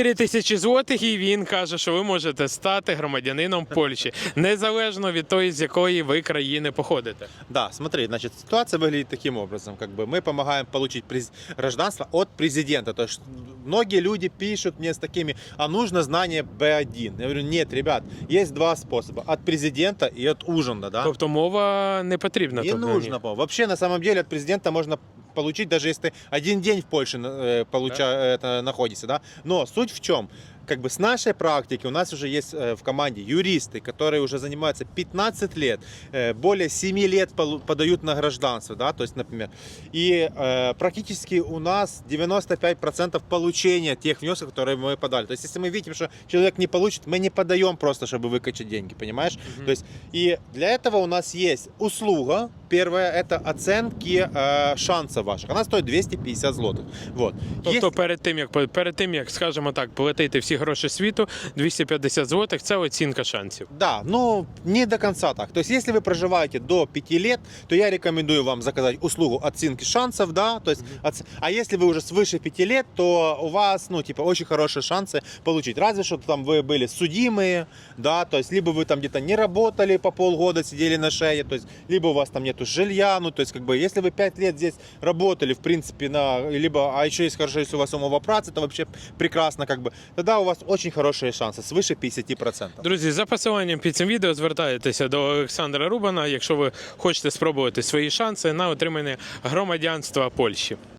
4 тисячі злотих, і він каже, що ви можете стати громадянином Польщі, незалежно від тої, з якої ви країни походите. Да, смотри, значит, ситуация выглядит таким образом, как бы мы помогаем получить през- гражданство от президента. То есть многие люди пишут мне с такими, а нужно знание B1. Я говорю, нет, ребят, есть два способа, от президента и от ужина, да. Тобто мова не потрібна. Не тобто, ні. нужно. по- Вообще, на самом деле, от президента можно Получить, даже если ты один день в Польше э, получа, это, находишься, да. Но суть в чем? Как бы с нашей практики у нас уже есть э, в команде юристы, которые уже занимаются 15 лет, э, более 7 лет подают на гражданство, да, то есть, например. И э, практически у нас 95% получения тех внесок, которые мы подали. То есть, если мы видим, что человек не получит, мы не подаем просто, чтобы выкачать деньги, понимаешь? То есть, и для этого у нас есть услуга. Первая это оценки э, шансов ваших. Она стоит 250 злотых. Вот. Тобто Если- перед тим, як перед тим, як скажімо так, платити всі гроші світу, 250 злотих це оцінка шансів. Да, но не до конца так. То есть, если вы проживаете до 5 лет, то я рекомендую вам заказать услугу оценки шансов, да, то есть, оц- а если вы уже свыше 5 лет, то у вас, ну, типа, очень хорошие шансы получить. Разве что там вы были судимые, да, то есть, либо вы там где-то не работали по полгода, сидели на шее, то есть, либо у вас там нету жилья, ну, то есть, как бы, если вы 5 лет здесь работали, в принципе, на, либо, а еще есть хорошо, если у вас умова працы, это вообще прекрасно, как бы, тогда у вас очень хорошие шансы, свыше 50%. Друзі, за посиланням під цим відео звертайтеся до Олександра Рубана, якщо ви хочете спробувати свої шанси на отримання громадянства Польщі.